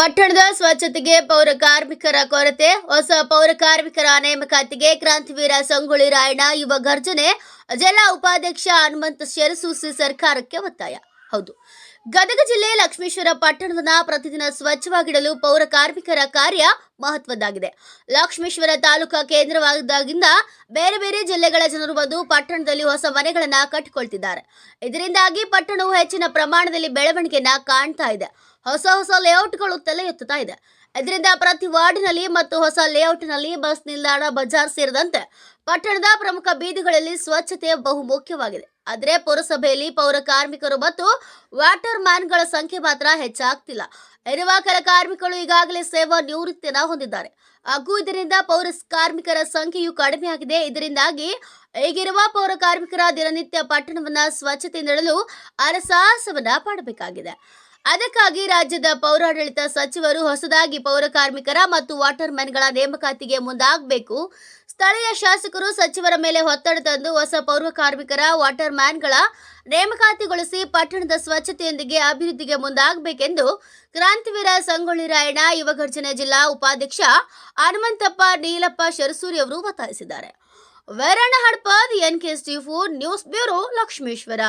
ಪಟ್ಟಣದ ಸ್ವಚ್ಛತೆಗೆ ಪೌರ ಕಾರ್ಮಿಕರ ಕೊರತೆ. ಹೊಸ ಪೌರ ಕಾರ್ಮಿಕರ ನೇಮಕಾತಿಗೆ ಕ್ರಾಂತಿವೀರ ಸಂಗೊಳ್ಳಿ ರಾಯಣ್ಣ ಯುವ ಗರ್ಜನೆ ಜಿಲ್ಲಾ ಉಪಾಧ್ಯಕ್ಷ ಹನುಮಂತ ಶೆರಸೂಸಿ ಸರ್ಕಾರಕ್ಕೆ ಒತ್ತಾಯ. ಹೌದು. ಗದಗ ಜಿಲ್ಲೆ ಲಕ್ಷ್ಮೇಶ್ವರ ಪಟ್ಟಣವನ್ನ ಪ್ರತಿದಿನ ಸ್ವಚ್ಛವಾಗಿಡಲು ಪೌರ ಕಾರ್ಮಿಕರ ಕಾರ್ಯ ಮಹತ್ವದ್ದಾಗಿದೆ. ಲಕ್ಷ್ಮೇಶ್ವರ ತಾಲೂಕಾ ಕೇಂದ್ರವಾದಾಗಿಂದ ಬೇರೆ ಬೇರೆ ಜಿಲ್ಲೆಗಳ ಜನರು ಬಂದು ಪಟ್ಟಣದಲ್ಲಿ ಹೊಸ ಮನೆಗಳನ್ನ ಕಟ್ಟಿಕೊಳ್ತಿದ್ದಾರೆ. ಇದರಿಂದಾಗಿ ಪಟ್ಟಣವು ಹೆಚ್ಚಿನ ಪ್ರಮಾಣದಲ್ಲಿ ಬೆಳವಣಿಗೆಯನ್ನ ಕಾಣ್ತಾ ಇದೆ. ಹೊಸ ಹೊಸ ಲೇಔಟ್ಗಳು ತಲೆ ಎತ್ತುತ್ತಾ ಇದೆ. ಇದರಿಂದ ಪ್ರತಿ ವಾರ್ಡಿನಲ್ಲಿ ಮತ್ತು ಹೊಸ ಲೇಔಟ್ನಲ್ಲಿ ಬಸ್ ನಿಲ್ದಾಣ, ಬಜಾರ್ ಸೇರಿದಂತೆ ಪಟ್ಟಣದ ಪ್ರಮುಖ ಬೀದಿಗಳಲ್ಲಿ ಸ್ವಚ್ಛತೆ ಬಹು ಮುಖ್ಯವಾಗಿದೆ. ಆದರೆ ಪುರಸಭೆಯಲ್ಲಿ ಪೌರ ಕಾರ್ಮಿಕರು ಮತ್ತು ವಾಟರ್ ಮ್ಯಾನ್ಗಳ ಸಂಖ್ಯೆ ಮಾತ್ರ ಹೆಚ್ಚಾಗ್ತಿಲ್ಲ. ಇರುವ ಕೆಲ ಕಾರ್ಮಿಕರು ಈಗಾಗಲೇ ಸೇವಾ ನಿವೃತ್ತಿಯನ್ನ ಹೊಂದಿದ್ದಾರೆ. ಹಾಗೂ ಇದರಿಂದ ಪೌರ ಕಾರ್ಮಿಕರ ಸಂಖ್ಯೆಯು ಕಡಿಮೆಯಾಗಿದೆ ಇದರಿಂದಾಗಿ ಈಗಿರುವ ಪೌರ ಕಾರ್ಮಿಕರ ದಿನನಿತ್ಯ ಪಟ್ಟಣವನ್ನ ಸ್ವಚ್ಛತೆ ನೀಡಲು ಅರಸಾಹಸವನ್ನ ಪಡಬೇಕಾಗಿದೆ ಅದಕ್ಕಾಗಿ ರಾಜ್ಯದ ಪೌರಾಡಳಿತ ಸಚಿವರು ಹೊಸದಾಗಿ ಪೌರ ಕಾರ್ಮಿಕರ ಮತ್ತು ಮ್ಯಾನ್ಗಳ ನೇಮಕಾತಿಗೆ ಮುಂದಾಗಬೇಕು. ಸ್ಥಳೀಯ ಶಾಸಕರು ಸಚಿವರ ಮೇಲೆ ಒತ್ತಡ ತಂದು ಹೊಸ ಪೌರ ಕಾರ್ಮಿಕರ ವಾಟರ್ ಮ್ಯಾನ್ಗಳ ನೇಮಕಾತಿಗೊಳಿಸಿ ಪಟ್ಟಣದ ಸ್ವಚ್ಛತೆಯೊಂದಿಗೆ ಅಭಿವೃದ್ಧಿಗೆ ಮುಂದಾಗಬೇಕೆಂದು ಕ್ರಾಂತಿವೀರ ಸಂಗೊಳ್ಳಿ ರಾಯಣ್ಣ, ಯುವಗರ್ಜನೆ ಜಿಲ್ಲಾ ಉಪಾಧ್ಯಕ್ಷ ಹನುಮಂತಪ್ಪ, ನೀಲಪ್ಪ ಶರಸೂರಿ ಅವರು ಒತ್ತಾಯಿಸಿದ್ದಾರೆ. Vairanna Hadpad N K news bureau Lakshmeshwar.